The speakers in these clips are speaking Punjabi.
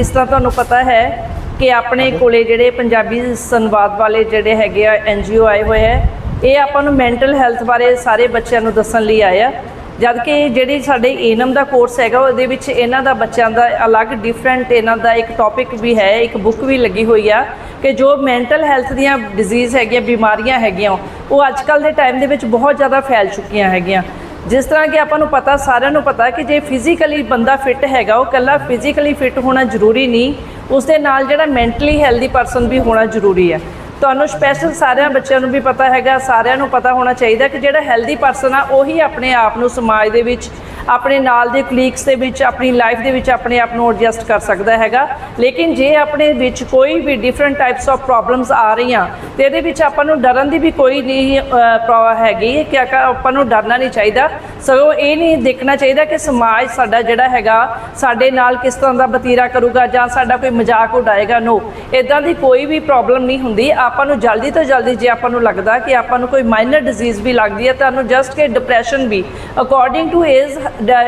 ਇਸ ਤਰ੍ਹਾਂ ਤੁਹਾਨੂੰ ਪਤਾ ਹੈ ਕਿ ਆਪਣੇ ਕੋਲੇ ਜਿਹੜੇ ਪੰਜਾਬੀ ਸੰਵਾਦ ਵਾਲੇ ਜਿਹੜੇ ਹੈਗੇ ਆ ਐਨਜੀਓ ਆਏ ਹੋਏ ਹੈ, ਇਹ ਆਪਾਂ ਨੂੰ ਮੈਂਟਲ ਹੈਲਥ ਬਾਰੇ ਸਾਰੇ ਬੱਚਿਆਂ ਨੂੰ ਦੱਸਣ ਲਈ ਆਏ ਆ। ਜਦ ਕਿ ਜਿਹੜੀ ਸਾਡੇ ਏਨਮ ਦਾ ਕੋਰਸ ਹੈਗਾ, ਉਹਦੇ ਵਿੱਚ ਇਹਨਾਂ ਦਾ ਬੱਚਿਆਂ ਦਾ ਅਲੱਗ ਡਿਫਰੈਂਟ ਇਹਨਾਂ ਦਾ ਇੱਕ ਟੌਪਿਕ ਵੀ ਹੈ, ਇੱਕ ਬੁੱਕ ਵੀ ਲੱਗੀ ਹੋਈ ਆ ਕਿ ਜੋ ਮੈਂਟਲ ਹੈਲਥ ਦੀਆਂ ਡਿਜ਼ੀਜ਼ ਹੈਗੀਆਂ, ਬਿਮਾਰੀਆਂ ਹੈਗੀਆਂ, ਉਹ ਅੱਜ ਕੱਲ ਦੇ ਟਾਈਮ ਦੇ ਵਿੱਚ ਬਹੁਤ ਜ਼ਿਆਦਾ ਫੈਲ ਚੁੱਕੀਆਂ ਹੈਗੀਆਂ। ਜਿਸ ਤਰ੍ਹਾਂ ਕਿ ਆਪਾਂ ਨੂੰ ਪਤਾ, ਸਾਰਿਆਂ ਨੂੰ ਪਤਾ ਕਿ ਜੇ ਫਿਜ਼ੀਕਲੀ ਬੰਦਾ ਫਿੱਟ ਹੈਗਾ, ਉਹ ਕੱਲਾ ਫਿਜ਼ੀਕਲੀ ਫਿੱਟ ਹੋਣਾ ਜ਼ਰੂਰੀ ਨਹੀਂ। ਉਸ ਦੇ ਨਾਲ ਜਿਹੜਾ ਮੈਂਟਲੀ ਹੈਲਦੀ ਪਰਸਨ ਵੀ ਹੋਣਾ ਜ਼ਰੂਰੀ ਹੈ। ਤੁਹਾਨੂੰ ਸਪੈਸ਼ਲ ਸਾਰਿਆਂ ਬੱਚਿਆਂ ਨੂੰ ਵੀ ਪਤਾ ਹੈਗਾ, ਸਾਰਿਆਂ ਨੂੰ ਪਤਾ ਹੋਣਾ ਚਾਹੀਦਾ ਕਿ ਜਿਹੜਾ ਹੈਲਦੀ ਪਰਸਨ ਆ, ਉਹੀ ਆਪਣੇ ਆਪ ਨੂੰ ਸਮਾਜ ਦੇ ਵਿੱਚ, ਆਪਣੇ ਨਾਲ ਦੇ ਕਲੀਗਸ ਦੇ ਵਿੱਚ, ਆਪਣੀ ਲਾਈਫ ਦੇ ਵਿੱਚ ਆਪਣੇ ਆਪ ਨੂੰ ਐਡਜਸਟ ਕਰ ਸਕਦਾ ਹੈਗਾ। ਲੇਕਿਨ ਜੇ ਆਪਣੇ ਵਿੱਚ ਕੋਈ ਵੀ ਡਿਫਰੈਂਟ ਟਾਈਪਸ ਆਫ ਪ੍ਰੋਬਲਮਸ ਆ ਰਹੀਆਂ, ਤੇ ਇਹਦੇ ਵਿੱਚ ਆਪਾਂ ਨੂੰ ਡਰਨ ਦੀ ਵੀ ਕੋਈ ਨਹੀਂ ਪ੍ਰੋ- ਹੈਗੀ ਕਿ ਆਪਾਂ ਨੂੰ ਡਰਨਾ ਨਹੀਂ ਚਾਹੀਦਾ। ਸਗੋਂ ਇਹ ਨਹੀਂ ਦੇਖਣਾ ਚਾਹੀਦਾ ਕਿ ਸਮਾਜ ਸਾਡਾ ਜਿਹੜਾ ਹੈਗਾ, ਸਾਡੇ ਨਾਲ ਕਿਸ ਤਰ੍ਹਾਂ ਦਾ ਬਤੀਰਾ ਕਰੂਗਾ ਜਾਂ ਸਾਡਾ ਕੋਈ ਮਜ਼ਾਕ ਉਡਾਏਗਾ। ਨੋ ਇਦਾਂ ਦੀ ਕੋਈ ਵੀ ਪ੍ਰੋਬਲਮ ਨਹੀਂ ਹੁੰਦੀ। ਆਪਾਂ ਨੂੰ ਜਲਦੀ ਤੋਂ ਜਲਦੀ ਜੇ ਆਪਾਂ ਨੂੰ ਲੱਗਦਾ ਕਿ ਆਪਾਂ ਨੂੰ ਕੋਈ ਮਾਈਨਰ ਡਿਜ਼ੀਜ਼ ਵੀ ਲੱਗਦੀ ਹੈ, ਤੁਹਾਨੂੰ ਜਸਟ ਕਿ ਡਿਪਰੈਸ਼ਨ ਵੀ। ਅਕੋਰਡਿੰਗ ਟੂ ਏਜ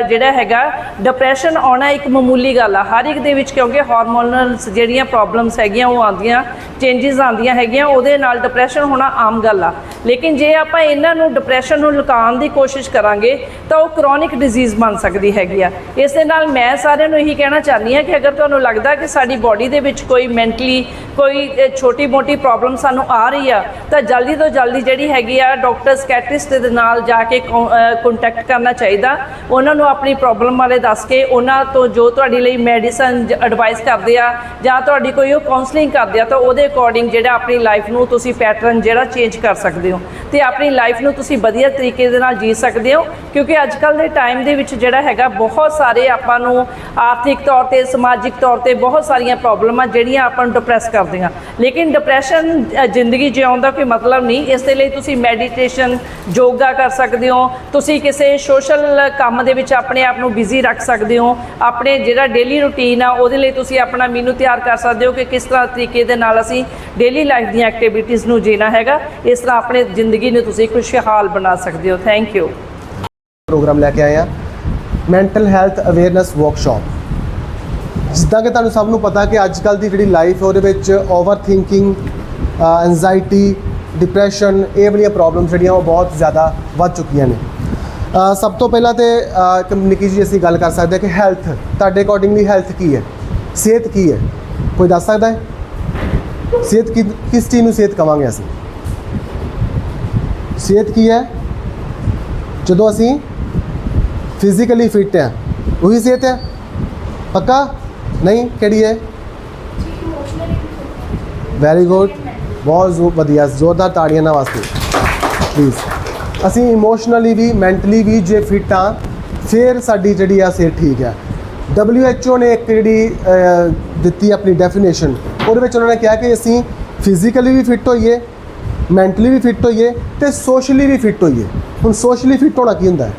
ਜਿਹੜਾ ਹੈਗਾ ਡਿਪਰੈਸ਼ਨ ਆਉਣਾ ਇੱਕ ਮਾਮੂਲੀ ਗੱਲ ਆ। ਹਰ ਇੱਕ ਦੇ ਵਿੱਚ ਕਿਉਂਕਿ ਹਾਰਮੋਨਲ ਜਿਹੜੀਆਂ ਪ੍ਰੋਬਲਮਸ ਹੈਗੀਆਂ, ਉਹ ਆਉਂਦੀਆਂ ਚੇਂਜਸ ਆਉਂਦੀਆਂ ਹੈਗੀਆਂ, ਉਹਦੇ ਨਾਲ ਡਿਪਰੈਸ਼ਨ ਹੋਣਾ ਆਮ ਗੱਲ ਆ। ਲੇਕਿਨ ਜੇ ਆਪਾਂ ਇਹਨਾਂ ਨੂੰ ਡਿਪਰੈਸ਼ਨ ਨੂੰ ਲੁਕਾਉਣ ਦੀ ਕੋਸ਼ਿਸ਼ ਕਰਾਂਗੇ, ਤਾਂ ਉਹ ਕ੍ਰੋਨਿਕ ਡਿਜ਼ੀਜ਼ ਬਣ ਸਕਦੀ ਹੈਗੀ ਆ। ਇਸ ਦੇ ਨਾਲ ਮੈਂ ਸਾਰਿਆਂ ਨੂੰ ਇਹੀ ਕਹਿਣਾ ਚਾਹੁੰਦੀ ਹਾਂ ਕਿ ਅਗਰ ਤੁਹਾਨੂੰ ਲੱਗਦਾ ਕਿ ਸਾਡੀ ਬਾਡੀ ਦੇ ਵਿੱਚ ਕੋਈ ਮੈਂਟਲੀ ਕੋਈ ਛੋਟੀ ਮੋਟੀ ਪ੍ਰੋਬਲਮ ਸਾਨੂੰ ਆ ਰਹੀ ਆ, ਤਾਂ ਜਲਦੀ ਤੋਂ ਜਲਦੀ ਜਿਹੜੀ ਹੈਗੀ ਆ ਡਾਕਟਰ ਸਕੈਟ੍ਰਿਸਟ ਦੇ ਨਾਲ ਜਾ ਕੇ ਕੰਟੈਕਟ ਕਰਨਾ ਚਾਹੀਦਾ। ਉਹਨਾਂ ਨੂੰ ਆਪਣੀ ਪ੍ਰੋਬਲਮ ਬਾਰੇ ਦੱਸ ਕੇ ਉਹਨਾਂ ਤੋਂ ਜੋ ਤੁਹਾਡੇ ਲਈ ਮੈਡੀਸਨ ਐਡਵਾਈਸ ਕਰਦੇ ਆ, ਜਾਂ ਤੁਹਾਡੀ ਕੋਈ ਉਹ ਕਾਉਂਸਲਿੰਗ ਕਰਦੇ ਆ, ਤਾਂ ਉਹਦੇ ਅਕੋਰਡਿੰਗ ਜਿਹੜਾ ਆਪਣੀ ਲਾਈਫ ਨੂੰ ਤੁਸੀਂ ਪੈਟਰਨ ਜਿਹੜਾ ਚੇਂਜ ਕਰ ਸਕਦੇ ਹੋ। ਤੇ ਆਪਣੀ ਲਾਈਫ ਨੂੰ ਤੁਸੀਂ ਵਧੀਆ ਤਰੀਕੇ ਦੇ ਨਾਲ ਜੀ ਸਕਦੇ ਹੋ, ਕਿਉਂਕਿ ਅੱਜ ਕੱਲ ਦੇ ਟਾਈਮ ਦੇ ਵਿੱਚ ਜਿਹੜਾ ਹੈਗਾ, ਬਹੁਤ ਸਾਰੇ ਆਪਾਂ ਨੂੰ ਆਰਥਿਕ ਤੌਰ ਤੇ, ਸਮਾਜਿਕ ਤੌਰ ਤੇ ਬਹੁਤ ਸਾਰੀਆਂ ਪ੍ਰੋਬਲਮਾਂ ਜਿਹੜੀਆਂ ਆਪਾਂ ਨੂੰ ਡਿਪਰੈਸ ਕਰਦੀਆਂ। ਲੇਕਿਨ ਡਿਪਰੈਸ਼ਨ ਜ਼ਿੰਦਗੀ ਜਿਉਣ ਦਾ ਕੋਈ ਮਤਲਬ ਨਹੀਂ। ਇਸ ਦੇ ਲਈ ਤੁਸੀਂ ਮੈਡੀਟੇਸ਼ਨ ਯੋਗਾ ਕਰ ਸਕਦੇ ਹੋ। ਤੁਸੀਂ ਕਿਸੇ ਸੋਸ਼ਲ ਕੰਮ ਦੇ ਵਿੱਚ ਆਪਣੇ ਆਪ ਨੂੰ ਬਿਜ਼ੀ ਰੱਖ ਸਕਦੇ ਹੋ। ਆਪਣੇ ਜਿਹੜਾ ਡੇਲੀ ਰੂਟੀਨ ਆ, ਉਹਦੇ ਲਈ ਤੁਸੀਂ ਆਪਣਾ ਮੀਨੂ ਤਿਆਰ ਕਰ ਸਕਦੇ ਹੋ ਕਿ ਕਿਸ ਤਰ੍ਹਾਂ ਤਰੀਕੇ ਦੇ ਨਾਲ ਅਸੀਂ ਡੇਲੀ ਲਾਈਫ ਦੀਆਂ ਐਕਟੀਵਿਟੀਜ਼ ਨੂੰ ਜੀਣਾ ਹੈਗਾ। ਇਸ ਤਰ੍ਹਾਂ ਆਪਣੇ ਜ਼ਿੰਦਗੀ ਨੂੰ ਤੁਸੀਂ ਖੁਸ਼ਹਾਲ ਬਣਾ ਸਕਦੇ ਹੋ। ਥੈਂਕ ਯੂ ਪ੍ਰੋਗਰਾਮ ਲੈ ਕੇ ਆਏ ਆ ਮੈਂਟਲ ਹੈਲਥ ਅਵੇਅਰਨੈਸ ਵਰਕਸ਼ਾਪ ਜਿੱਦਾਂ ਕਿ ਤੁਹਾਨੂੰ ਸਭ ਨੂੰ ਪਤਾ ਕਿ ਅੱਜ ਕੱਲ ਦੀ ਜਿਹੜੀ ਲਾਈਫ ਉਹਦੇ ਵਿੱਚ ਓਵਰ ਥਿੰਕਿੰਗ ਐਂਜ਼ਾਈਟੀ ਡਿਪਰੈਸ਼ਨ ਇਹ ਵਾਲੀਆਂ ਪ੍ਰੋਬਲਮਸ ਜਿਹੜੀਆਂ, ਉਹ ਬਹੁਤ ਜ਼ਿਆਦਾ ਵੱਧ ਚੁੱਕੀਆਂ ਨੇ। ਸਭ ਤੋਂ ਪਹਿਲਾਂ ਤੇ ਇੱਕ ਨਿੱਕੀ ਜੀ ਅਸੀਂ ਗੱਲ ਕਰ ਸਕਦੇ ਹਾਂ ਕਿ ਹੈਲਥ ਤੁਹਾਡੇ ਅਕੋਰਡਿੰਗਲੀ ਹੈਲਥ ਕੀ ਹੈ? ਸਿਹਤ ਕੀ ਹੈ? ਕੋਈ ਦੱਸ ਸਕਦਾ ਹੈ? ਸਿਹਤ ਕੀ, ਕਿਸ ਚੀਜ਼ ਨੂੰ ਸਿਹਤ ਕਵਾਂਗੇ ਅਸੀਂ? ਸਿਹਤ ਕੀ ਹੈ? ਜਦੋਂ ਅਸੀਂ ਫਿਜ਼ੀਕਲੀ ਫਿਟ ਹੈ, ਉਹੀ ਸਿਹਤ ਹੈ? ਪੱਕਾ? ਨਹੀਂ? ਕਿਹੜੀ ਹੈ? ਵੈਰੀ ਗੁੱਡ ਬਹੁਤ ਜ਼ੋ, ਵਧੀਆ, ਜ਼ੋਰਦਾਰ ਤਾੜੀਆਂ ਨਾਲ ਵਾਸਤੇ। ਪਲੀਜ਼ ਅਸੀਂ ਇਮੋਸ਼ਨਲੀ ਵੀ ਮੈਂਟਲੀ ਵੀ ਜੇ ਫਿਟ ਹਾਂ, ਫਿਰ ਸਾਡੀ ਜਿਹੜੀ ਆ ਸਿਹਤ ਠੀਕ ਹੈ। WHO ਨੇ ਇੱਕ ਜਿਹੜੀ ਦਿੱਤੀ ਆਪਣੀ ਡੈਫੀਨੇਸ਼ਨ ਉਹਦੇ ਵਿੱਚ ਉਹਨਾਂ ਨੇ ਕਿਹਾ ਕਿ ਅਸੀਂ ਫਿਜ਼ੀਕਲੀ ਵੀ ਫਿਟ ਹੋਈਏ ਮੈਂਟਲੀ ਵੀ ਫਿੱਟ ਹੋਈਏ ਤੇ ਸੋਸ਼ਲੀ ਵੀ ਫਿੱਟ ਹੋਈਏ। ਹੁਣ ਸੋਸ਼ਲੀ ਫਿੱਟ ਹੋਣਾ ਕੀ ਹੁੰਦਾ ਹੈ?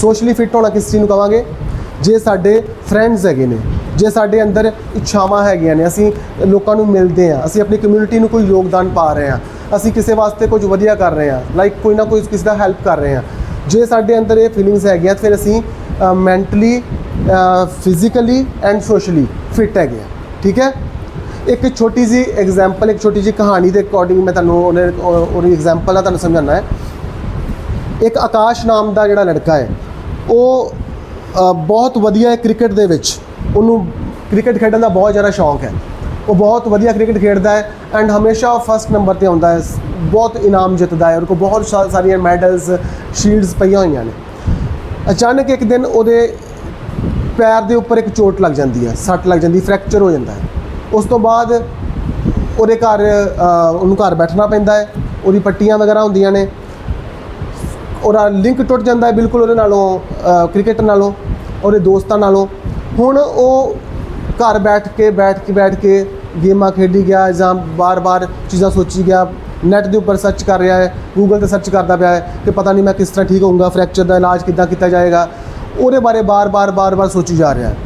ਸੋਸ਼ਲੀ ਫਿੱਟ ਹੋਣਾ ਕਿਸ ਚੀਜ਼ ਨੂੰ ਕਵਾਂਗੇ? ਜੇ ਸਾਡੇ ਫਰੈਂਡਸ ਹੈਗੇ ਨੇ, ਜੇ ਸਾਡੇ ਅੰਦਰ ਇੱਛਾਵਾਂ ਹੈਗੀਆਂ ਨੇ, ਅਸੀਂ ਲੋਕਾਂ ਨੂੰ ਮਿਲਦੇ ਹਾਂ, ਅਸੀਂ ਆਪਣੀ ਕਮਿਊਨਿਟੀ ਨੂੰ ਕੋਈ ਯੋਗਦਾਨ ਪਾ ਰਹੇ ਹਾਂ, ਅਸੀਂ ਕਿਸੇ ਵਾਸਤੇ ਕੁਝ ਵਧੀਆ ਕਰ ਰਹੇ ਹਾਂ ਲਾਈਕ ਕੋਈ ਨਾ ਕੋਈ ਕਿਸੇ ਦਾ ਹੈਲਪ ਕਰ ਰਹੇ ਹਾਂ, ਜੇ ਸਾਡੇ ਅੰਦਰ ਇਹ ਫੀਲਿੰਗਸ ਹੈਗੀਆਂ, ਤਾਂ ਫਿਰ ਅਸੀਂ mentally physically and socially fit ਹੈਗੇ ਹਾਂ। ਠੀਕ ਹੈ? ਇੱਕ ਛੋਟੀ ਜੀ ਐਗਜ਼ਾਮਪਲ ਇੱਕ ਛੋਟੀ ਜੀ ਕਹਾਣੀ ਦੇ ਅਕੋਰਡਿੰਗ ਮੈਂ ਤੁਹਾਨੂੰ ਉਹਨੇ, ਉਹਦੀ ਐਗਜ਼ਾਮਪਲ ਨਾਲ ਤੁਹਾਨੂੰ ਸਮਝਾਉਣਾ ਹੈ। ਇੱਕ ਆਕਾਸ਼ ਨਾਮ ਦਾ ਜਿਹੜਾ ਲੜਕਾ ਹੈ, ਉਹ ਬਹੁਤ ਵਧੀਆ ਹੈ ਕ੍ਰਿਕਟ ਦੇ ਵਿੱਚ ਉਹਨੂੰ ਕ੍ਰਿਕਟ ਖੇਡਣ ਦਾ ਬਹੁਤ ਜ਼ਿਆਦਾ ਸ਼ੌਂਕ ਹੈ। ਉਹ ਬਹੁਤ ਵਧੀਆ ਕ੍ਰਿਕਟ ਖੇਡਦਾ ਹੈ ਐਂਡ ਹਮੇਸ਼ਾ ਫਸਟ ਨੰਬਰ ਤੇ ਆਉਂਦਾ ਹੈ। ਬਹੁਤ ਇਨਾਮ ਜਿੱਤਦਾ ਹੈ। ਉਹਦੇ ਕੋਲ ਬਹੁਤ ਸਾ- ਸਾਰੀਆਂ ਮੈਡਲਸ ਸ਼ੀਲਡਸ ਪਈਆਂ ਹੋਈਆਂ ਨੇ। ਅਚਾਨਕ ਇੱਕ ਦਿਨ ਉਹਦੇ ਪੈਰ ਦੇ ਉੱਪਰ ਇੱਕ ਚੋਟ ਲੱਗ ਜਾਂਦੀ ਹੈ, ਸੱਟ ਲੱਗ ਜਾਂਦੀ ਫ੍ਰੈਕਚਰ ਹੋ ਜਾਂਦਾ ਹੈ। ਉਸ ਤੋਂ ਬਾਅਦ ਉਹਦੇ ਘਰ ਉਹਨੂੰ ਘਰ ਬੈਠਣਾ ਪੈਂਦਾ ਹੈ। ਉਹਦੀ ਪੱਟੀਆਂ ਵਗੈਰਾ ਹੁੰਦੀਆਂ ਨੇ। ਉਹਦਾ ਲਿੰਕ ਟੁੱਟ ਜਾਂਦਾ ਹੈ ਬਿਲਕੁਲ ਉਹਦੇ ਨਾਲੋਂ ਕ੍ਰਿਕਟ ਨਾਲੋਂ, ਉਹਦੇ ਦੋਸਤਾਂ ਨਾਲੋਂ। ਹੁਣ ਉਹ ਘਰ ਬੈਠ ਕੇ ਬੈਠ ਕੇ ਬੈਠ ਕੇ ਗੇਮਾਂ ਖੇਡੀ ਗਿਆ ਜਾਂ ਬਾਰ-ਬਾਰ ਚੀਜ਼ਾਂ ਸੋਚੀ ਗਿਆ ਨੈਟ ਦੇ ਉੱਪਰ ਸਰਚ ਕਰ ਰਿਹਾ ਹੈ ਗੂਗਲ ਤੇ ਸਰਚ ਕਰਦਾ ਪਿਆ ਹੈ ਕਿ ਪਤਾ ਨਹੀਂ ਮੈਂ ਕਿਸ ਤਰ੍ਹਾਂ ਠੀਕ ਹੋਊਂਗਾ ਫ੍ਰੈਕਚਰ ਦਾ ਇਲਾਜ ਕਿੱਦਾਂ ਕੀਤਾ ਜਾਏਗਾ। ਉਹਦੇ ਬਾਰੇ ਬਾਰ-ਬਾਰ ਬਾਰ-ਬਾਰ ਸੋਚੀ ਜਾ ਰਿਹਾ ਹੈ।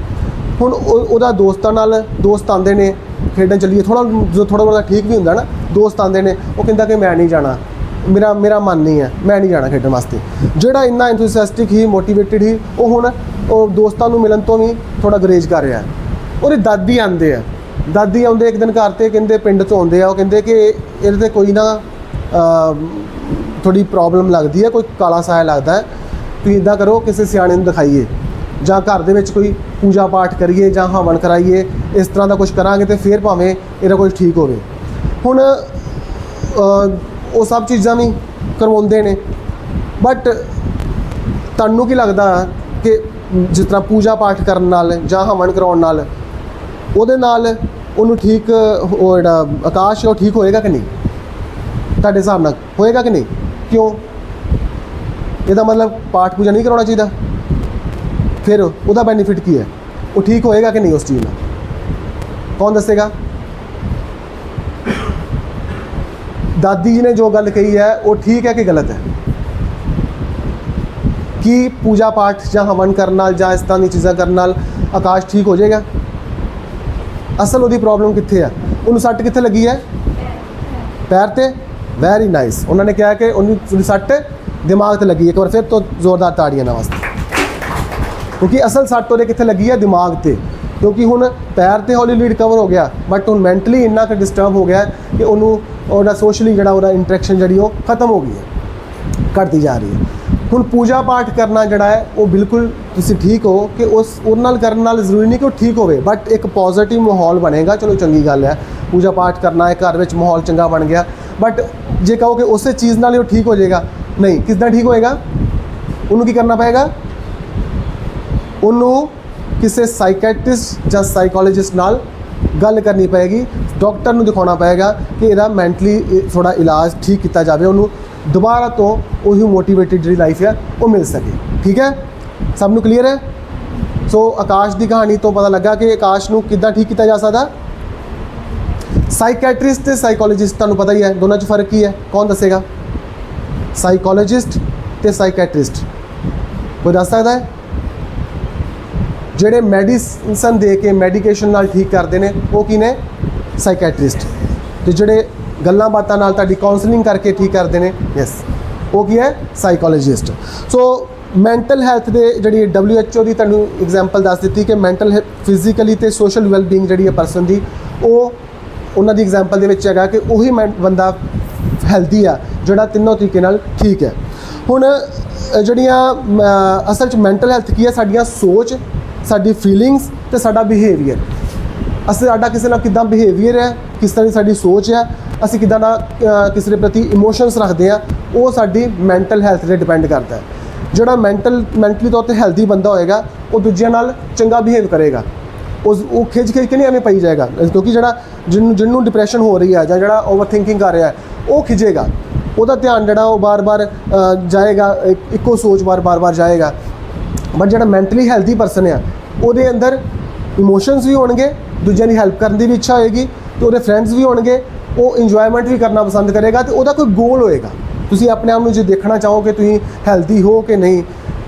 ਹੁਣ ਉਹ- ਉਹਦਾ ਦੋਸਤਾਂ ਨਾਲ ਦੋਸਤ ਆਉਂਦੇ ਨੇ, ਖੇਡਣ ਚੱਲੀਏ ਥੋੜਾ ਜਦੋਂ ਥੋੜਾ ਬਹੁਤਾ ਠੀਕ ਵੀ ਹੁੰਦਾ ਨਾ, ਦੋਸਤ ਆਉਂਦੇ ਨੇ, ਉਹ ਕਹਿੰਦਾ ਕਿ ਮੈਂ ਨਹੀਂ ਜਾਣਾ। ਮੇਰਾ ਮੇਰਾ ਮਨ ਨਹੀਂ ਹੈ, ਮੈਂ ਨਹੀਂ ਜਾਣਾ ਖੇਡਣ ਵਾਸਤੇ। ਜਿਹੜਾ ਇੰਨਾ ਐਂਥੂਸੀਆਸਟਿਕ ਹੀ ਮੋਟੀਵੇਟਿਡ ਹੀ, ਉਹ ਹੁਣ ਉਹ ਦੋਸਤਾਂ ਨੂੰ ਮਿਲਣ ਤੋਂ ਵੀ ਥੋੜਾ ਗਰੇਜ ਕਰ ਰਿਹਾ। ਉਹਦੇ ਦਾਦੀ ਆਂਦੇ ਆ। ਦਾਦੀ ਆਉਂਦੇ ਇੱਕ ਦਿਨ ਘਰ ਤੇ, ਕਹਿੰਦੇ ਪਿੰਡ ਤੋਂ ਆਉਂਦੇ ਆ, ਉਹ ਕਹਿੰਦੇ ਕਿ ਇਹਦੇ ਤੇ ਕੋਈ ਨਾ ਥੋੜੀ ਪ੍ਰੋਬਲਮ ਲੱਗਦੀ ਹੈ, ਕੋਈ ਕਾਲਾ ਸਾਇਆ ਲੱਗਦਾ ਤੁਸੀਂ ਇਦਾਂ ਕਰੋ, ਕਿਸੇ ਸਿਆਣੇ ਨੂੰ ਦਿਖਾਈਏ। ਜਾਂ ਘਰ ਦੇ ਵਿੱਚ ਕੋਈ ਪੂਜਾ ਪਾਠ ਕਰੀਏ ਜਾਂ ਹਵਨ ਕਰਾਈਏ, ਇਸ ਤਰ੍ਹਾਂ ਦਾ ਕੁਝ ਕਰਾਂਗੇ ਤੇ ਫਿਰ ਭਾਵੇਂ ਇਹਦਾ ਕੁਝ ਠੀਕ ਹੋਵੇ। ਹੁਣ ਉਹ ਸਭ ਚੀਜ਼ਾਂ ਵੀ ਕਰਵਾਉਂਦੇ ਨੇ। ਬਟ ਤੁਹਾਨੂੰ ਕੀ ਲੱਗਦਾ ਕਿ ਜਿਸ ਤਰ੍ਹਾਂ ਪੂਜਾ ਪਾਠ ਕਰਨ ਨਾਲ ਜਾਂ ਹਵਨ ਕਰਾਉਣ ਨਾਲ, ਉਹਦੇ ਨਾਲ ਉਹਨੂੰ ਠੀਕ ਉਹ ਜਿਹੜਾ ਆਕਾਸ਼ ਉਹ ਠੀਕ ਹੋਏਗਾ ਕਿ ਨਹੀਂ? ਤੁਹਾਡੇ ਹਿਸਾਬ ਨਾਲ ਹੋਏਗਾ ਕਿ ਨਹੀਂ? ਕਿਉਂ? ਇਹਦਾ ਮਤਲਬ ਪਾਠ ਪੂਜਾ ਨਹੀਂ ਕਰਾਉਣਾ ਚਾਹੀਦਾ। ਫਿਰ ਉਹਦਾ ਬੈਨੀਫਿਟ ਕੀ ਹੈ? ਉਹ ਠੀਕ ਹੋਏਗਾ ਕਿ ਨਹੀਂ ਉਸ ਚੀਜ਼ ਨਾਲ? ਕੌਣ ਦੱਸੇਗਾ? ਦਾਦੀ ਜੀ ਨੇ ਜੋ ਗੱਲ ਕਹੀ ਹੈ, ਉਹ ਠੀਕ ਹੈ ਕਿ ਗਲਤ ਹੈ? ਕੀ ਪੂਜਾ ਪਾਠ ਜਾਂ ਹਵਨ ਕਰਨ ਨਾਲ ਜਾਂ ਇਸ ਤਰ੍ਹਾਂ ਦੀ ਚੀਜ਼ਾਂ ਕਰਨ ਨਾਲ ਆਕਾਸ਼ ਠੀਕ ਹੋ ਜਾਏਗਾ? ਅਸਲ ਉਹਦੀ ਪ੍ਰੋਬਲਮ ਕਿੱਥੇ ਹੈ ਉਹਨੂੰ ਸੱਟ ਕਿੱਥੇ ਲੱਗੀ ਹੈ? ਪੈਰ ਤੇ? ਵੈਰੀ ਨਾਈਸ ਉਹਨਾਂ ਨੇ ਕਿਹਾ ਕਿ ਉਹਨੂੰ ਉਹਦੀ ਸੱਟ ਦਿਮਾਗ ਤੇ ਲੱਗੀ ਹੈ। ਇੱਕ ਵਾਰ ਫਿਰ ਤੋਂ ਜ਼ੋਰਦਾਰ ਤਾੜੀਆਂ ਨਾਲ ਵਾਸਤੇ। ਕਿਉਂਕਿ ਅਸਲ ਸੱਟ ਉਹਦੇ ਕਿੱਥੇ ਲੱਗੀ ਹੈ ਦਿਮਾਗ ਤੇ। ਕਿਉਂਕਿ ਹੁਣ ਪੈਰ ਤੇ ਹੌਲੀ ਹੌਲੀ ਰਿਕਵਰ ਹੋ ਗਿਆ ਬਟ ਹੁਣ ਮੈਂਟਲੀ ਇੰਨਾ ਕੁ ਡਿਸਟਰਬ ਹੋ ਗਿਆ ਕਿ ਉਹਨੂੰ ਉਹਦਾ ਸੋਸ਼ਲੀ ਜਿਹੜਾ ਉਹਦਾ ਇੰਟਰੈਕਸ਼ਨ ਜਿਹੜੀ ਉਹ ਖਤਮ ਹੋ ਗਈ ਹੈ, ਘਟਦੀ ਜਾ ਰਹੀ ਹੈ। ਹੁਣ ਪੂਜਾ ਪਾਠ ਕਰਨਾ ਜਿਹੜਾ ਹੈ, ਉਹ ਬਿਲਕੁਲ ਤੁਸੀਂ ਠੀਕ ਹੋ ਕਿ ਉਸ ਉਹਦੇ ਨਾਲ ਕਰਨ ਨਾਲ ਜ਼ਰੂਰੀ ਨਹੀਂ ਕਿ ਉਹ ਠੀਕ ਹੋਵੇ ਬਟ ਇੱਕ ਪੋਜ਼ਿਟਿਵ ਮਾਹੌਲ ਬਣੇਗਾ। ਚਲੋ ਚੰਗੀ ਗੱਲ ਹੈ, ਪੂਜਾ ਪਾਠ ਕਰਨਾ ਹੈ, ਘਰ ਵਿੱਚ ਮਾਹੌਲ ਚੰਗਾ ਬਣ ਗਿਆ ਬਟ ਜੇ ਕਹੋ ਕਿ ਉਸੇ ਚੀਜ਼ ਨਾਲ ਹੀ ਉਹ ਠੀਕ ਹੋ ਜਾਏਗਾ, ਨਹੀਂ, ਕਿਸ ਕਿੱਦਾਂ ਠੀਕ ਹੋਏਗਾ? ਉਹਨੂੰ ਕੀ ਕਰਨਾ ਪਏਗਾ? ਉਹਨੂੰ ਕਿਸੇ ਸਾਈਕੈਟ੍ਰਿਸਟ ਜਾਂ ਸਾਈਕੋਲੋਜਿਸਟ ਨਾਲ ਗੱਲ ਕਰਨੀ ਪਏਗੀ ਡਾਕਟਰ ਨੂੰ ਦਿਖਾਉਣਾ ਪਏਗਾ ਕਿ ਇਹਦਾ ਮੈਂਟਲੀ ਥੋੜਾ ਇਲਾਜ ਠੀਕ ਕੀਤਾ ਜਾਵੇ, ਉਹਨੂੰ ਦੁਬਾਰਾ ਤੋਂ ਉਹੀ ਮੋਟੀਵੇਟਿਡ ਜਿਹੜੀ ਲਾਈਫ ਹੈ ਉਹ ਮਿਲ ਸਕੇ। ਠੀਕ ਹੈ? ਸਭ ਨੂੰ ਕਲੀਅਰ ਹੈ? ਸੋ ਆਕਾਸ਼ ਦੀ ਕਹਾਣੀ ਤੋਂ ਪਤਾ ਲੱਗਾ ਕਿ ਆਕਾਸ਼ ਨੂੰ ਕਿੱਦਾਂ ਠੀਕ ਕੀਤਾ ਜਾ ਸਕਦਾ? ਸਾਈਕੈਟ੍ਰਿਸਟ ਤੇ ਸਾਈਕੋਲੋਜਿਸਟ ਤੁਹਾਨੂੰ ਪਤਾ ਹੀ ਹੈ, ਦੋਨਾਂ 'ਚ ਫ਼ਰਕ ਕੀ ਹੈ? ਕੌਣ ਦੱਸੇਗਾ? ਸਾਈਕੋਲੋਜਿਸਟ ਤੇ ਸਾਈਕੈਟ੍ਰਿਸਟ ਕੋਈ ਦੱਸ ਸਕਦਾ ਹੈ? ਜਿਹੜੇ ਮੈਡੀਸਨ ਦੇ ਕੇ ਮੈਡੀਕੇਸ਼ਨ ਨਾਲ ਠੀਕ ਕਰਦੇ ਨੇ ਉਹ ਕੀ ਨੇ? ਸਾਈਕੈਟ੍ਰਿਸਟ ਤੇ ਜਿਹੜੇ ਗੱਲਾਂ ਬਾਤਾਂ ਨਾਲ ਤੁਹਾਡੀ ਕਾਉਂਸਲਿੰਗ ਕਰਕੇ ਠੀਕ ਕਰਦੇ ਨੇ ਯੈਸ ਉਹ ਕੀ ਹੈ? ਸਾਈਕੋਲੋਜਿਸਟ ਸੋ ਮੈਂਟਲ ਹੈਲਥ ਦੇ ਜਿਹੜੀ WHO ਦੀ ਤੁਹਾਨੂੰ ਐਗਜ਼ਾਮਪਲ ਦੱਸ ਦਿੱਤੀ ਕਿ ਮੈਂਟਲ ਫਿਜ਼ੀਕਲੀ ਤੇ ਸੋਸ਼ਲ ਵੈਲਬੀਇੰਗ ਜਿਹੜੀ ਹੈ ਪਰਸਨ ਦੀ ਉਹ ਉਹਨਾਂ ਦੀ ਐਗਜ਼ਾਮਪਲ ਦੇ ਵਿੱਚ ਹੈਗਾ ਕਿ ਉਹੀ ਮੈਂ- ਬੰਦਾ ਹੈਲਦੀ ਆ ਜਿਹੜਾ ਤਿੰਨੋਂ ਤਰੀਕੇ ਨਾਲ ਠੀਕ ਹੈ। ਹੁਣ ਜਿਹੜੀਆਂ ਮ, ਅਸਲ 'ਚ ਮੈਂਟਲ ਹੈਲਥ ਕੀ ਹੈ? ਸਾਡੀਆਂ ਸੋਚ ਸਾਡੀ ਫੀਲਿੰਗਸ ਤੇ ਸਾਡਾ ਬਿਹੇਵੀਅਰ ਅਸੀਂ ਸਾਡਾ ਕਿਸੇ ਨਾਲ ਕਿਦਾਂ ਬਿਹੇਵੀਅਰ ਹੈ ਕਿਸ ਤਰ੍ਹਾਂ ਦੀ ਸਾਡੀ ਸੋਚ ਹੈ ਅਸੀਂ ਕਿਦਾਂ ਦਾ ਕਿਸੇ ਦੇ ਪ੍ਰਤੀ ਇਮੋਸ਼ਨਸ ਰੱਖਦੇ ਆ ਉਹ ਸਾਡੀ ਮੈਂਟਲ ਹੈਲਥ ਤੇ ਡਿਪੈਂਡ ਕਰਦਾ ਹੈ। ਜਿਹੜਾ ਮੈਂਟਲ ਮੈਂਟਲੀ ਤੌਰ ਤੇ ਹੈਲਦੀ ਬੰਦਾ ਹੋਏਗਾ ਉਹ ਦੂਜਿਆਂ ਨਾਲ ਚੰਗਾ ਬਿਹੇਵ ਕਰੇਗਾ। ਉਸ ਉਹ ਖਿੱਚ ਖਿੱਚ ਕੇ ਨਹੀਂ ਐਵੇਂ ਪਈ ਜਾਏਗਾ ਕਿਉਂਕਿ ਜਿਹੜਾ ਜਿਹਨੂੰ ਜਿਹਨੂੰ ਡਿਪਰੈਸ਼ਨ ਹੋ ਰਹੀ ਹੈ ਜਾਂ ਜਿਹੜਾ ਓਵਰ ਥਿੰਕਿੰਗ ਕਰ ਰਿਹਾ ਹੈ ਉਹ ਖਿਜੇਗਾ ਉਹਦਾ ਧਿਆਨ ਜਿਹੜਾ ਉਹ ਬਾਰ-ਬਾਰ ਅ, ਜਾਏਗਾ ਇੱਕੋ ਸੋਚ ਬਾਰ ਬਾਰ-ਬਾਰ ਜਾਏਗਾ। ਬਟ ਜਿਹੜਾ ਮੈਂਟਲੀ ਹੈਲਦੀ ਪਰਸਨ ਆ ਉਹਦੇ ਅੰਦਰ ਇਮੋਸ਼ਨਸ ਵੀ ਹੋਣਗੇ, ਦੂਜਿਆਂ ਦੀ ਹੈਲਪ ਕਰਨ ਦੀ ਵੀ ਇੱਛਾ ਹੋਏਗੀ ਤੇ ਉਹਦੇ ਫਰੈਂਡਸ ਵੀ ਹੋਣਗੇ, ਉਹ ਇੰਜੋਇਮੈਂਟ ਵੀ ਕਰਨਾ ਪਸੰਦ ਕਰੇਗਾ ਤੇ ਉਹਦਾ ਕੋਈ ਗੋਲ ਹੋਏਗਾ। ਤੁਸੀਂ ਆਪਣੇ ਆਪ ਨੂੰ ਜੇ ਦੇਖਣਾ ਚਾਹੋ ਕਿ ਤੁਸੀਂ ਹੈਲਦੀ ਹੋ ਕਿ ਨਹੀਂ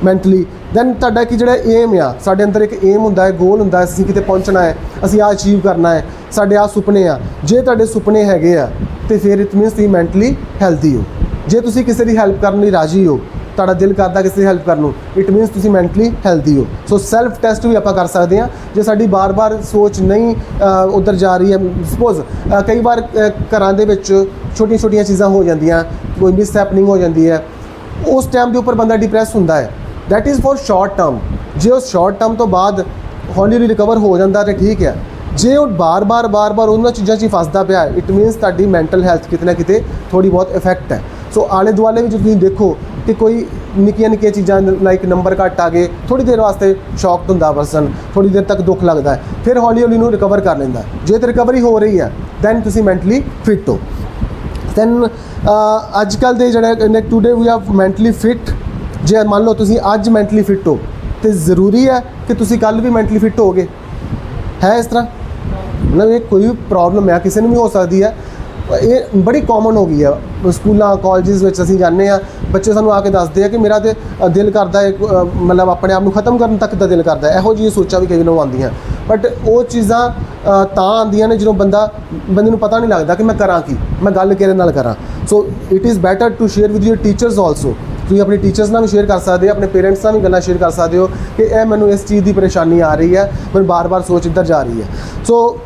ਮੈਂਟਲੀ ਦੈਨ ਤੁਹਾਡਾ ਕੀ ਜਿਹੜਾ ਏਮ ਆ, ਸਾਡੇ ਅੰਦਰ ਇੱਕ ਏਮ ਹੁੰਦਾ ਹੈ ਗੋਲ ਹੁੰਦਾ ਹੈ, ਅਸੀਂ ਕਿਤੇ ਪਹੁੰਚਣਾ ਹੈ, ਅਸੀਂ ਆ ਅਚੀਵ ਕਰਨਾ ਹੈ, ਸਾਡੇ ਆ ਸੁਪਨੇ ਆ, ਜੇ ਤੁਹਾਡੇ ਸੁਪਨੇ ਹੈਗੇ ਆ, ਤੇ ਫਿਰ ਇਟ ਮੀਨਸ ਤੁਸੀਂ ਮੈਂਟਲੀ ਹੈਲਦੀ ਹੋ। ਜੇ ਤੁਸੀਂ ਕਿਸੇ ਦੀ ਹੈਲਪ ਕਰਨ ਲਈ ਰਾਜੀ ਹੋ ਤੁਹਾਡਾ ਦਿਲ ਕਰਦਾ ਕਿਸੇ ਦੀ ਹੈਲਪ ਕਰਨ ਨੂੰ। ਇਟ ਮੀਨਸ ਤੁਸੀਂ ਮੈਂਟਲੀ ਹੈਲਦੀ ਹੋ। ਸੋ ਸੈਲਫ ਟੈਸਟ ਵੀ ਆਪਾਂ ਕਰ ਸਕਦੇ ਹਾਂ। ਜੇ ਸਾਡੀ ਬਾਰ-ਬਾਰ ਸੋਚ ਨਹੀਂ ਉਧਰ ਜਾ ਰਹੀ ਹੈ ਸਪੋਜ਼ ਕਈ ਵਾਰ ਘਰਾਂ ਦੇ ਵਿੱਚ ਛੋਟੀਆਂ-ਛੋਟੀਆਂ ਚੀਜ਼ਾਂ ਹੋ ਜਾਂਦੀਆਂ, ਕੋਈ ਮਿਸ ਹੈਪਨਿੰਗ ਹੋ ਜਾਂਦੀ ਹੈ। ਉਸ ਟਾਈਮ ਦੇ ਉੱਪਰ ਬੰਦਾ ਡਿਪਰੈਸ ਹੁੰਦਾ ਹੈ। That is for short term ਜੇ ਉਹ ਸ਼ਾਰਟ ਟਰਮ ਤੋਂ ਬਾਅਦ ਹੌਲੀ ਹੌਲੀ ਰਿਕਵਰ ਹੋ ਜਾਂਦਾ ਤੇ ਠੀਕ ਹੈ। ਜੇ ਉਹ ਬਾਰ-ਬਾਰ ਬਾਰ-ਬਾਰ ਉਹਨਾਂ ਚੀਜ਼ਾਂ 'ਚ ਹੀ ਫਸਦਾ ਪਿਆ ਇਟ ਮੀਨਸ ਤੁਹਾਡੀ ਮੈਂਟਲ ਹੈਲਥ ਕਿਤੇ ਨਾ ਕਿਤੇ ਥੋੜੀ ਬਹੁਤ ਇਫੈਕਟ ਹੈ। ਸੋ ਆਲੇ ਦੁਆਲੇ ਵਿੱਚ ਤੁਸੀਂ ਦੇਖੋ ਕਿ ਕੋਈ ਨਿੱਕੀਆਂ ਨਿੱਕੀਆਂ ਚੀਜ਼ਾਂ ਲਾਈਕ ਨੰਬਰ ਘੱਟ ਆ ਗਏ ਥੋੜੀ ਦੇਰ ਵਾਸਤੇ ਸ਼ੌਕਡ ਹੁੰਦਾ ਪਰਸਨ ਥੋੜੀ ਦੇਰ ਤੱਕ ਦੁੱਖ ਲੱਗਦਾ ਹੈ। ਫਿਰ ਹੌਲੀ ਹੌਲੀ ਨੂੰ ਰਿਕਵਰ ਕਰ ਲੈਂਦਾ ਜੇ ਤੇ ਰਿਕਵਰੀ ਹੋ ਰਹੀ ਹੈ ਦੈਨ ਤੁਸੀਂ ਮੈਂਟਲੀ ਫਿਟ ਹੋ। ਦੈਨ ਅੱਜ ਕੱਲ ਦੇ ਜਿਹੜੇ ਨੇ today we are mentally fit ਜੇ ਮੰਨ ਲਓ ਤੁਸੀਂ ਅੱਜ ਮੈਂਟਲੀ ਫਿਟ ਹੋ, ਤੇ ਜ਼ਰੂਰੀ ਹੈ ਕਿ ਤੁਸੀਂ ਕੱਲ ਵੀ ਮੈਂਟਲੀ ਫਿਟ ਹੋਗੇ ਹੈ ਇਸ ਤਰ੍ਹਾਂ? ਮਤਲਬ ਇਹ ਕੋਈ ਪ੍ਰੋਬਲਮ ਹੈ ਕਿਸੇ ਨੂੰ ਵੀ ਹੋ ਸਕਦੀ ਹੈ। ਇਹ ਬੜੀ ਕਾਮਨ ਹੋ ਗਈ ਹੈ ਸਕੂਲਾਂ ਕਾਲਜਸ ਵਿੱਚ ਅਸੀਂ ਜਾਂਦੇ ਆ ਬੱਚੇ ਸਾਨੂੰ ਆ ਕੇ ਦੱਸਦੇ ਆ ਕਿ ਮੇਰਾ ਤੇ ਦਿਲ ਕਰਦਾ ਹੈ ਮਤਲਬ ਆਪਣੇ ਆਪ ਨੂੰ ਖਤਮ ਕਰਨ ਤੱਕ ਦਾ ਦਿਲ ਕਰਦਾ। ਇਹੋ ਜਿਹੀ ਸੋਚਾਂ ਵੀ ਕਈ ਨੂੰ ਆਉਂਦੀਆਂ। ਬਟ ਉਹ ਚੀਜ਼ਾਂ ਤਾਂ ਆਉਂਦੀਆਂ ਨੇ ਜਦੋਂ ਬੰਦਾ, ਬੰਦੇ ਨੂੰ ਪਤਾ ਨਹੀਂ ਲੱਗਦਾ ਕਿ ਮੈਂ ਕਰਾਂ ਕੀ, ਮੈਂ ਗੱਲ ਕਿਹਦੇ ਨਾਲ ਕਰਾਂ। So it is better to share with your teachers also ਤੁਸੀਂ ਆਪਣੇ ਟੀਚਰਸ ਨਾਲ ਵੀ ਸ਼ੇਅਰ ਕਰ ਸਕਦੇ ਹੋ, ਆਪਣੇ ਪੇਰੈਂਟਸ ਨਾਲ ਵੀ ਗੱਲਾਂ ਸ਼ੇਅਰ ਕਰ ਸਕਦੇ ਹੋ ਕਿ ਇਹ ਮੈਨੂੰ ਇਸ ਚੀਜ਼ ਦੀ ਪਰੇਸ਼ਾਨੀ ਆ ਰਹੀ ਹੈ, ਮੈਨੂੰ ਬਾਰ-ਬਾਰ ਸੋਚ ਇੱਧਰ ਜਾ ਰਹੀ ਹੈ। ਸੋ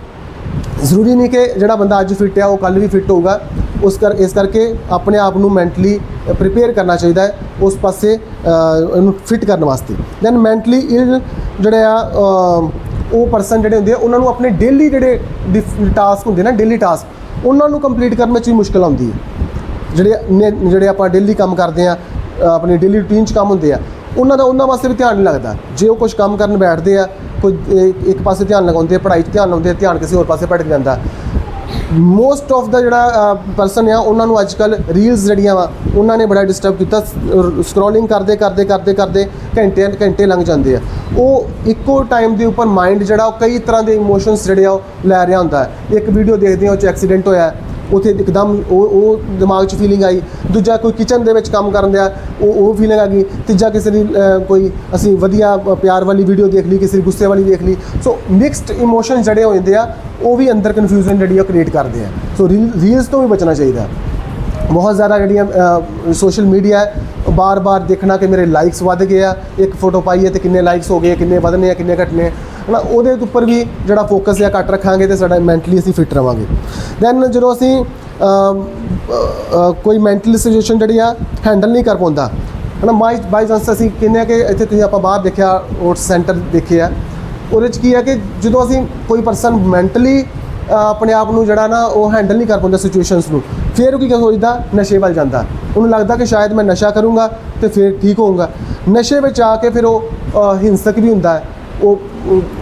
ਜ਼ਰੂਰੀ ਨਹੀਂ ਕਿ ਜਿਹੜਾ ਬੰਦਾ ਅੱਜ ਫਿੱਟ ਹੈ ਉਹ ਕੱਲ ਵੀ ਫਿੱਟ ਹੋਊਗਾ। ਉਸ ਕਰ, ਇਸ ਕਰਕੇ ਆਪਣੇ ਆਪ ਨੂੰ ਮੈਂਟਲੀ ਪ੍ਰਿਪੇਅਰ ਕਰਨਾ ਚਾਹੀਦਾ ਹੈ, ਉਸ ਪਾਸੇ ਉਹਨੂੰ ਇਹਨੂੰ ਫਿੱਟ ਕਰਨ ਵਾਸਤੇ। ਦੈਨ ਮੈਂਟਲੀ ਇਲ ਜਿਹੜੇ ਆ ਉਹ ਪਰਸਨ ਜਿਹੜੇ ਹੁੰਦੇ ਆ, ਉਹਨਾਂ ਨੂੰ ਆਪਣੇ ਡੇਲੀ ਜਿਹੜੇ ਟਾਸਕ ਹੁੰਦੇ ਨਾ ਡੇਲੀ ਟਾਸਕ ਉਹਨਾਂ ਨੂੰ ਕੰਪਲੀਟ ਕਰਨ ਵਿੱਚ ਵੀ ਮੁਸ਼ਕਲ ਆਉਂਦੀ ਹੈ। ਜਿਹੜੇ ਜਿਹੜੇ ਆਪਾਂ ਡੇਲੀ ਕੰਮ ਕਰਦੇ ਆ ਆਪਣੀ ਡੇਲੀ ਰੂਟੀਨ 'ਚ ਕੰਮ ਹੁੰਦੇ ਆ, ਉਹਨਾਂ ਦਾ ਉਹਨਾਂ ਵਾਸਤੇ ਵੀ ਧਿਆਨ ਨਹੀਂ ਲੱਗਦਾ। ਜੇ ਉਹ ਕੁਝ ਕੰਮ ਕਰਨ ਬੈਠਦੇ ਆ ਕੋਈ ਇਹ- ਇੱਕ ਪਾਸੇ ਧਿਆਨ ਲਗਾਉਂਦੇ ਆ, ਪੜ੍ਹਾਈ 'ਚ ਧਿਆਨ ਲਾਉਂਦੇ ਆ, ਧਿਆਨ ਕਿਸੇ ਹੋਰ ਪਾਸੇ ਭਟਕ ਜਾਂਦਾ। ਮੋਸਟ ਆਫ ਦਾ ਜਿਹੜਾ ਪਰਸਨ ਆ, ਉਹਨਾਂ ਨੂੰ ਅੱਜ ਅੱਜਕੱਲ ਰੀਲਸ ਜਿਹੜੀਆਂ ਵਾ, ਉਹਨਾਂ ਨੇ ਬੜਾ ਡਿਸਟਰਬ ਕੀਤਾ। ਸਕਰੋਲਿੰਗ ਕਰਦੇ ਕਰਦੇ ਕਰਦੇ ਕਰਦੇ ਘੰਟੇ ਘੰਟੇ ਲੰਘ ਜਾਂਦੇ ਆ। ਉਹ ਇੱਕੋ ਟਾਈਮ ਦੇ ਉੱਪਰ ਮਾਈਂਡ ਜਿਹੜਾ, ਉਹ ਕਈ ਤਰ੍ਹਾਂ ਦੇ ਇਮੋਸ਼ਨਸ ਜਿਹੜੇ ਆ, ਉਹ ਲੈ ਰਿਹਾ ਹੁੰਦਾ। ਹੈ ਇੱਕ ਵੀਡੀਓ ਦੇਖਦੇ ਆ, ਉਹ ਚ ਐਕਸੀਡੈਂਟ ਹੋਇਆ। ਉਥੇ ਇੱਕਦਮ ਉਹ ਉਹ ਦਿਮਾਗ 'ਚ ਫੀਲਿੰਗ ਆਈ। ਦੂਜਾ ਕੋਈ ਕਿਚਨ ਦੇ ਵਿੱਚ ਕੰਮ ਕਰਨ ਦਿਆ, ਉਹ ਉਹ ਫੀਲਿੰਗ ਆ ਗਈ। ਤੀਜਾ ਕਿਸੇ ਦੀ ਕੋਈ ਅਸੀਂ ਵਧੀਆ ਪਿਆਰ ਵਾਲੀ ਵੀਡੀਓ ਦੇਖ ਲਈ, ਕਿਸੇ ਦੀ ਗੁੱਸੇ ਵਾਲੀ ਦੇਖ ਲਈ। ਸੋ ਮਿਕਸਡ ਇਮੋਸ਼ਨ ਜਿਹੜੇ ਹੋ ਜਾਂਦੇ ਆ, ਉਹ ਵੀ ਅੰਦਰ ਕਨਫਿਊਜ਼ਨ ਜਿਹੜੀ ਆ ਕ੍ਰੀਏਟ ਕਰਦੇ ਆ। ਸੋ ਰੀਲਸ ਤੋਂ ਵੀ ਬਚਣਾ ਚਾਹੀਦਾ ਬਹੁਤ ਜ਼ਿਆਦਾ ਜਿਹੜੀਆਂ ਸੋਸ਼ਲ ਮੀਡੀਆ ਹੈ ਬਾਰ-ਬਾਰ ਦੇਖਣਾ ਕਿ ਮੇਰੇ ਲਾਈਕਸ ਵੱਧ ਗਏ ਆ, ਇੱਕ ਫੋਟੋ ਪਾਈਏ ਤੇ ਕਿੰਨੇ ਲਾਈਕਸ ਹੋ ਗਏ, ਕਿੰਨੇ ਵਧਨੇ ਆ, ਕਿੰਨੇ ਘਟਨੇ ਹਨਾ, ਉਹਦੇ ਉੱਪਰ ਵੀ ਜਿਹੜਾ ਫੋਕਸ ਹੈ ਘੱਟ ਰੱਖਾਂਗੇ ਤੇ ਸਾਡਾ ਮੈਂਟਲੀ ਅਸੀਂ ਫਿੱਟ ਰਵਾਂਗੇ। ਦੈਨ ਜਦੋਂ ਅਸੀਂ ਕੋਈ ਮੈਂਟਲ ਸਿਚੁਏਸ਼ਨ ਜਿਹੜੀ ਆ ਹੈਂਡਲ ਨਹੀਂ ਕਰ ਪਾਉਂਦਾ, ਹਨਾ ਮਾਈ ਬਾਈ ਚਾਂਸ ਅਸੀਂ ਕਹਿੰਦੇ ਆ ਕਿ ਇੱਥੇ ਤੁਸੀਂ ਆਪਾਂ ਬਾਹਰ ਦੇਖਿਆ ਓਟਸ ਸੈਂਟਰ ਦੇਖੇ ਆ। ਉਹਦੇ ਚ ਕੀ ਆ ਕਿ ਜਦੋਂ ਅਸੀਂ ਕੋਈ ਪਰਸਨ ਮੈਂਟਲੀ ਆਪਣੇ ਆਪ ਨੂੰ ਜਿਹੜਾ ਨਾ, ਉਹ ਹੈਂਡਲ ਨਹੀਂ ਕਰ ਪਾਉਂਦਾ ਸਿਚੁਏਸ਼ਨਸ ਨੂੰ, ਫਿਰ ਉਹ ਕੀ ਸੋਚਦਾ ਨਸ਼ੇ ਵੱਲ ਜਾਂਦਾ। ਉਹਨੂੰ ਲੱਗਦਾ ਕਿ ਸ਼ਾਇਦ ਮੈਂ ਨਸ਼ਾ ਕਰੂੰਗਾ ਤੇ ਫਿਰ ਠੀਕ ਹੋਊਗਾ। ਨਸ਼ੇ ਵਿੱਚ ਆ ਕੇ ਫਿਰ ਉਹ ਹਿੰਸਕ ਵੀ ਹੁੰਦਾ ਹੈ। ਉਹ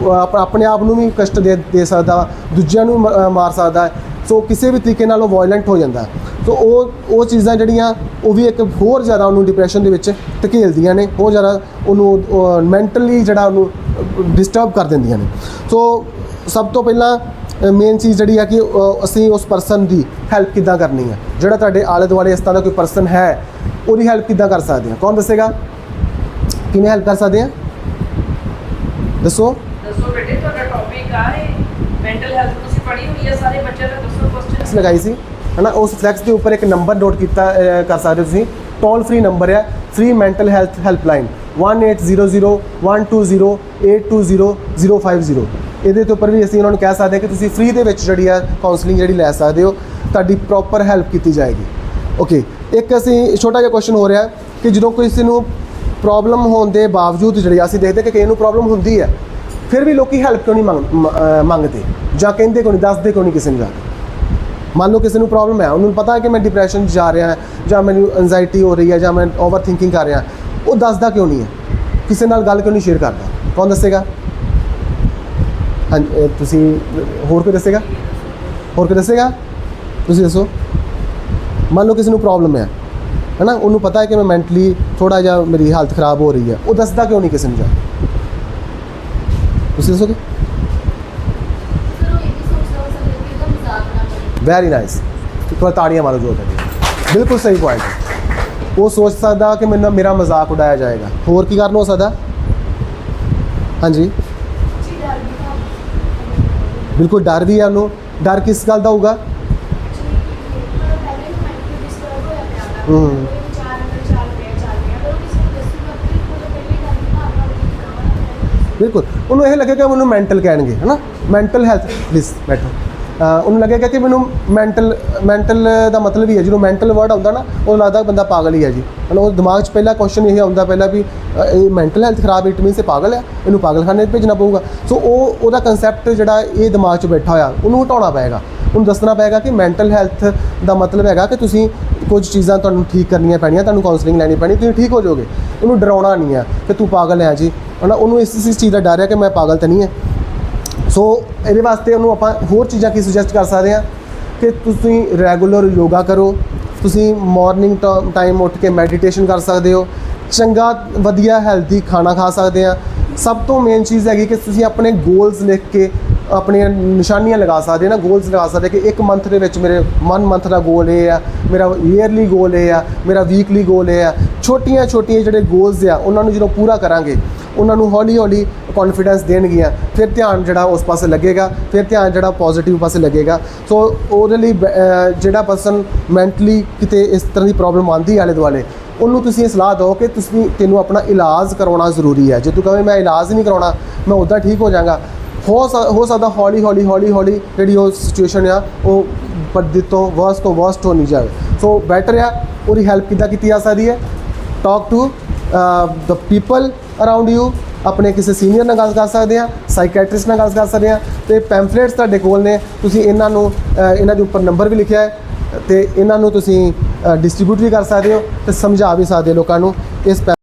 ਉਹ ਆਪਣੇ ਆਪ ਨੂੰ ਵੀ ਕਸ਼ਟ ਦੇ ਦੇ ਸਕਦਾ, ਦੂਜਿਆਂ ਨੂੰ ਮ- ਮਾਰ ਸਕਦਾ। ਸੋ ਕਿਸੇ ਵੀ ਤਰੀਕੇ ਨਾਲ ਉਹ ਵਾਇਲੈਂਟ ਹੋ ਜਾਂਦਾ। ਸੋ ਉਹ ਉਹ ਚੀਜ਼ਾਂ ਜਿਹੜੀਆਂ, ਉਹ ਵੀ ਇੱਕ ਹੋਰ ਜ਼ਿਆਦਾ ਉਹਨੂੰ ਡਿਪਰੈਸ਼ਨ ਦੇ ਵਿੱਚ ਧਕੇਲਦੀਆਂ ਨੇ। ਬਹੁਤ ਜ਼ਿਆਦਾ ਉਹਨੂੰ ਮੈਂਟਲੀ ਜਿਹੜਾ ਉਹਨੂੰ ਡਿਸਟਰਬ ਕਰ ਦਿੰਦੀਆਂ ਨੇ। ਸੋ ਸਭ ਤੋਂ ਪਹਿਲਾਂ ਮੇਨ ਚੀਜ਼ ਜਿਹੜੀ ਆ ਕਿ ਅਸੀਂ ਉਸ ਪਰਸਨ ਦੀ ਹੈਲਪ ਕਿੱਦਾਂ ਕਰਨੀ ਹੈ ਜਿਹੜਾ ਤੁਹਾਡੇ ਆਲੇ ਦੁਆਲੇ ਇਸ ਤਰ੍ਹਾਂ ਦਾ ਕੋਈ ਪਰਸਨ ਹੈ, ਉਹਦੀ ਹੈਲਪ ਕਿੱਦਾਂ ਕਰ ਸਕਦੇ ਹਾਂ ਕੌਣ ਦੱਸੇਗਾ? ਕਿਵੇਂ ਹੈਲਪ ਕਰ ਸਕਦੇ ਹਾਂ ਦੱਸੋ। ਦੱਸੋ ਬੇਟੇ ਤੁਹਾਡਾ ਟੌਪਿਕ ਆ ਇਹ ਮੈਂਟਲ ਹੈਲਥ ਤੁਸੀਂ ਪੜ੍ਹੀ ਹੋਈ ਹੈ ਸਾਰੇ ਬੱਚਿਆਂ ਦਾ ਦੱਸੋ ਕੁਐਸਚਨ ਲਗਾਈ ਸੀ ਹਨਾ? ਉਸ ਫਲੈਕਸ ਦੇ ਉੱਪਰ ਇੱਕ ਨੰਬਰ ਨੋਟ ਕੀਤਾ ਕਰ ਸਕਦੇ ਹੋ ਤੁਸੀਂ। ਟੋਲ ਫ੍ਰੀ ਨੰਬਰ ਹੈ ਫ੍ਰੀ ਮੈਂਟਲ ਹੈਲਥ ਹੈਲਪਲਾਈਨ 180012082050 ਇਹਦੇ ਤੋਂ ਉੱਪਰ ਵੀ ਅਸੀਂ ਉਹਨਾਂ ਨੂੰ ਕਹਿ ਸਕਦੇ ਹਾਂ ਕਿ ਤੁਸੀਂ ਫ੍ਰੀ ਦੇ ਵਿੱਚ ਜਿਹੜੀ ਆ ਕਾਉਂਸਲਿੰਗ ਜਿਹੜੀ ਲੈ ਸਕਦੇ ਹੋ ਤੁਹਾਡੀ ਪ੍ਰੋਪਰ ਹੈਲਪ ਕੀਤੀ ਜਾਏਗੀ। ਓਕੇ ਇੱਕ ਅਸੀਂ ਛੋਟਾ ਜਿਹਾ ਕੁਐਸਚਨ ਹੋ ਰਿਹਾ ਕਿ ਜਦੋਂ ਕਿਸੇ ਨੂੰ ਪ੍ਰੋਬਲਮ ਹੋਣ ਦੇ ਬਾਵਜੂਦ ਜਿਹੜੀ ਅਸੀਂ ਦੇਖਦੇ ਕਿ ਕਿਸੇ ਨੂੰ ਪ੍ਰੋਬਲਮ ਹੁੰਦੀ ਹੈ, ਫਿਰ ਵੀ ਲੋਕੀ ਹੈਲਪ ਕਿਉਂ ਨਹੀਂ ਮੰਗ- ਮੰਗਦੇ? ਜਾਂ ਕਹਿੰਦੇ ਕਿਉਂ ਨਹੀਂ, ਦੱਸਦੇ ਕਿਉਂ ਨਹੀਂ ਕਿਸੇ ਨੂੰ ਜਾ ਕੇ? ਮੰਨ ਲਓ ਕਿਸੇ ਨੂੰ ਪ੍ਰੋਬਲਮ ਹੈ, ਉਹਨੂੰ ਪਤਾ ਹੈ ਕਿ ਮੈਂ ਡਿਪਰੈਸ਼ਨ 'ਚ ਜਾ ਰਿਹਾ ਜਾਂ ਮੈਨੂੰ ਐਂਜ਼ਾਈਟੀ ਹੋ ਰਹੀ ਹੈ, ਜਾਂ ਮੈਂ ਓਵਰ ਥਿੰਕਿੰਗ ਕਰ ਰਿਹਾ ਉਹ ਦੱਸਦਾ ਕਿਉਂ ਨਹੀਂ ਹੈ? ਕਿਸੇ ਨਾਲ ਗੱਲ ਕਿਉਂ ਨਹੀਂ ਸ਼ੇਅਰ ਕਰਦਾ? ਕੌਣ ਦੱਸੇਗਾ? ਹਾਂ ਤੁਸੀਂ, ਹੋਰ ਕੋਈ ਦੱਸੇਗਾ? ਹੋਰ ਕੋਈ ਦੱਸੇਗਾ? ਤੁਸੀਂ ਦੱਸੋ। ਮੰਨ ਲਓ ਕਿਸੇ ਨੂੰ ਪ੍ਰੋਬਲਮ ਹੈ। ਹੈਨਾ? ਉਹਨੂੰ ਪਤਾ ਹੈ ਕਿ ਮੈਂ ਮੈਂਟਲੀ ਥੋੜਾ ਜਿਹਾ ਮੇਰੀ ਹਾਲਤ ਖਰਾਬ ਹੋ ਰਹੀ ਹੈ। ਉਹ ਦੱਸਦਾ ਕਿਉਂ ਨਹੀਂ ਕਿਸੇ ਨੂੰ ਜਾ ਤੁਸੀਂ ਦੱਸੋਗੇ? ਵੈਰੀ ਨਾਈਸ ਥੋੜਾ ਤਾੜੀਆਂ ਮਾਰੋ ਜੋਰ ਕਰਕੇ। ਬਿਲਕੁਲ ਸਹੀ ਪੁਆਇੰਟ ਉਹ ਸੋਚ ਸਕਦਾ ਕਿ ਮੈਨੂੰ ਮੇਰਾ ਮਜ਼ਾਕ ਉਡਾਇਆ ਜਾਏਗਾ। ਹੋਰ ਕੀ ਕਾਰਨ ਹੋ ਸਕਦਾ? ਹਾਂਜੀ? ਬਿਲਕੁਲ ਡਰ ਵੀ ਹੈ ਉਹਨੂੰ। ਡਰ ਕਿਸ ਗੱਲ ਦਾ ਹੋਊਗਾ? ਹੂੰ। ਕੋਈ ਵਿਚਾਰ ਅੰਦਰ ਚੱਲ ਰਿਹਾ ਚੱਲ ਰਿਹਾ ਅਗਰ ਉਹ ਕਿਸੇ ਨੂੰ ਦੱਸੂਗਾ ਫਿਰ ਉਹਦਾ ਪਹਿਲੇ ਡਰ ਦੀ ਭਾਵਨਾ ਉਹਦੀ ਕਰਾਉਣਾ ਬਿਲਕੁਲ। ਉਹਨੂੰ ਇਹ ਲੱਗੇਗਾ ਮੈਨੂੰ ਮੈਂਟਲ ਕਹਿਣਗੇ, ਹਨਾ? ਮੈਂਟਲ ਹੈਲਥ ਪਲੀਜ਼ ਬੈਠੋ। ਉਹਨੂੰ ਲੱਗੇਗਾ ਕਿ ਮੈਨੂੰ ਮੈਂਟਲ ਮੈਂਟਲ ਦਾ ਮਤਲਬ ਹੀ ਹੈ। ਜਦੋਂ ਮੈਂਟਲ ਵਰਡ ਆਉਂਦਾ ਨਾ, ਉਹ ਲੱਗਦਾ ਬੰਦਾ ਪਾਗਲ ਹੀ ਹੈ ਜੀ। ਹਨਾ ਉਹ ਦਿਮਾਗ 'ਚ ਪਹਿਲਾ ਕੁਐਸਚਨ ਇਹ ਆਉਂਦਾ ਪਹਿਲਾਂ ਵੀ ਇਹ ਮੈਂਟਲ ਹੈਲਥ ਖਰਾਬ ਇਟ ਮੀਨਸ ਇਹ ਪਾਗਲ ਹੈ, ਇਹਨੂੰ ਪਾਗਲਖਾਨੇ ਭੇਜਣਾ ਪਊਗਾ। ਸੋ ਉਹ, ਉਹਦਾ ਕਨਸੈਪਟ ਜਿਹੜਾ ਇਹ ਦਿਮਾਗ 'ਚ ਬੈਠਾ ਹੋਇਆ, ਉਹਨੂੰ ਹਟਾਉਣਾ ਪਏਗਾ। ਉਹਨੂੰ ਦੱਸਣਾ ਪਏਗਾ ਕਿ ਮੈਂਟਲ ਹੈਲਥ ਦਾ ਮਤਲਬ ਹੈਗਾ ਕਿ ਤੁਸੀਂ ਕੁਝ ਚੀਜ਼ਾਂ ਤੁਹਾਨੂੰ ਠੀਕ ਕਰਨੀਆਂ ਪੈਣੀਆਂ, ਤੁਹਾਨੂੰ ਕਾਉਂਸਲਿੰਗ ਲੈਣੀ ਪੈਣੀ, ਤੁਸੀਂ ਠੀਕ ਹੋ ਜਾਓਗੇ। ਉਹਨੂੰ ਡਰਾਉਣਾ ਨਹੀਂ ਹੈ ਕਿ ਤੂੰ ਪਾਗਲ ਹੈ ਜੀ। ਹਨਾ, ਉਹਨੂੰ ਇਸ ਇਸ ਚੀਜ਼ ਦਾ ਡਰ ਹੈ ਕਿ ਮੈਂ ਪਾਗਲ ਤਾਂ ਨਹੀਂ ਹੈ। ਸੋ ਇਹਦੇ ਵਾਸਤੇ ਉਹਨੂੰ ਆਪਾਂ ਹੋਰ ਚੀਜ਼ਾਂ ਕੀ ਸੁਜੈਸਟ ਕਰ ਸਕਦੇ ਹਾਂ? ਕਿ ਤੁਸੀਂ ਰੈਗੂਲਰ ਯੋਗਾ ਕਰੋ, ਤੁਸੀਂ ਮਾਰਨਿੰਗ ਟਾਈਮ ਉੱਠ ਕੇ ਮੈਡੀਟੇਸ਼ਨ ਕਰ ਸਕਦੇ ਹੋ। ਚੰਗਾ, ਵਧੀਆ ਹੈਲਦੀ ਖਾਣਾ ਖਾ ਸਕਦੇ ਆ ਸਭ ਤੋਂ ਮੇਨ ਚੀਜ਼ ਹੈਗੀ ਕਿ ਤੁਸੀਂ ਆਪਣੇ ਗੋਲਸ ਲਿਖ ਕੇ ਆਪਣੀਆਂ ਨਿਸ਼ਾਨੀਆਂ ਲਗਾ ਸਕਦੇ ਨਾ ਗੋਲਸ ਲਗਾ ਸਕਦੇ ਕਿ ਇੱਕ ਮੰਥ ਦੇ ਵਿੱਚ ਮੇਰੇ ਵਨ ਮੰਥ ਦਾ ਗੋਲ ਇਹ ਆ, ਮੇਰਾ ਈਅਰਲੀ ਗੋਲ ਇਹ ਆ, ਮੇਰਾ ਵੀਕਲੀ ਗੋਲ ਇਹ ਆ। ਛੋਟੀਆਂ ਛੋਟੀਆਂ ਜਿਹੜੇ ਗੋਲਸ ਆ, ਉਹਨਾਂ ਨੂੰ ਜਦੋਂ ਪੂਰਾ ਕਰਾਂਗੇ, ਉਹਨਾਂ ਨੂੰ ਹੌਲੀ ਹੌਲੀ ਕੌਨਫੀਡੈਂਸ ਦੇਣਗੀਆਂ। ਫਿਰ ਧਿਆਨ ਜਿਹੜਾ ਉਸ ਪਾਸੇ ਲੱਗੇਗਾ, ਫਿਰ ਧਿਆਨ ਜਿਹੜਾ ਪੋਜ਼ਿਟਿਵ ਪਾਸੇ ਲੱਗੇਗਾ। ਸੋ ਉਹਦੇ ਲਈ ਬ- ਜਿਹੜਾ ਪਰਸਨ ਮੈਂਟਲੀ ਕਿਤੇ ਇਸ ਤਰ੍ਹਾਂ ਦੀ ਪ੍ਰੋਬਲਮ ਆਂਦੀ ਆਲੇ ਦੁਆਲੇ, ਉਹਨੂੰ ਤੁਸੀਂ ਇਹ ਸਲਾਹ ਦਿਓ ਕਿ ਤੁਸੀਂ, ਤੈਨੂੰ ਆਪਣਾ ਇਲਾਜ ਕਰਵਾਉਣਾ ਜ਼ਰੂਰੀ ਹੈ ਜੇ ਤੂੰ ਕਹਵੇਂ ਮੈਂ ਇਲਾਜ ਨਹੀਂ ਕਰਾਉਣਾ, ਮੈਂ ਉੱਦਾਂ ਠੀਕ ਹੋ ਜਾਵਾਂਗਾ ਹੋ ਸਕ- ਹੋ ਸਕਦਾ ਹੌਲੀ ਹੌਲੀ ਹੌਲੀ ਹੌਲੀ ਜਿਹੜੀ ਉਹ ਸਿਚੁਏਸ਼ਨ ਆ, ਉਹ ਬਦ ਤੋਂ ਵਰਸ ਤੋਂ ਵਰਸਟ ਹੋਣੀ ਜਾਵੇ ਸੋ ਬੈਟਰ ਆ, ਉਹਦੀ ਹੈਲਪ ਕਿੱਦਾਂ ਕੀਤੀ ਜਾ ਸਕਦੀ ਹੈ? Talk to the people around you ਆਪਣੇ ਕਿਸੇ ਸੀਨੀਅਰ ਨਾਲ ਗੱਲ ਕਰ ਸਕਦੇ ਆ ਸਾਈਕੈਟ੍ਰਿਸਟ ਨਾਲ ਗੱਲ ਕਰ ਸਕਦੇ ਆ, ਤੇ ਪੈਂਫਲੇਟਸ ਤੁਹਾਡੇ ਕੋਲ ਨੇ, ਤੁਸੀਂ ਇਹਨਾਂ ਨੂੰ ਇਹਨਾਂ ਦੇ ਉੱਪਰ ਨੰਬਰ ਵੀ ਲਿਖਿਆ ਹੈ, ਤੇ ਇਹਨਾਂ ਨੂੰ ਤੁਸੀਂ ਡਿਸਟ੍ਰੀਬਿਊਟ ਵੀ ਕਰ ਸਕਦੇ ਹੋ, ਤੇ ਸਮਝਾ ਵੀ ਸਕਦੇ ਹੋ ਲੋਕਾਂ ਨੂੰ, ਇਸ ਪੈ-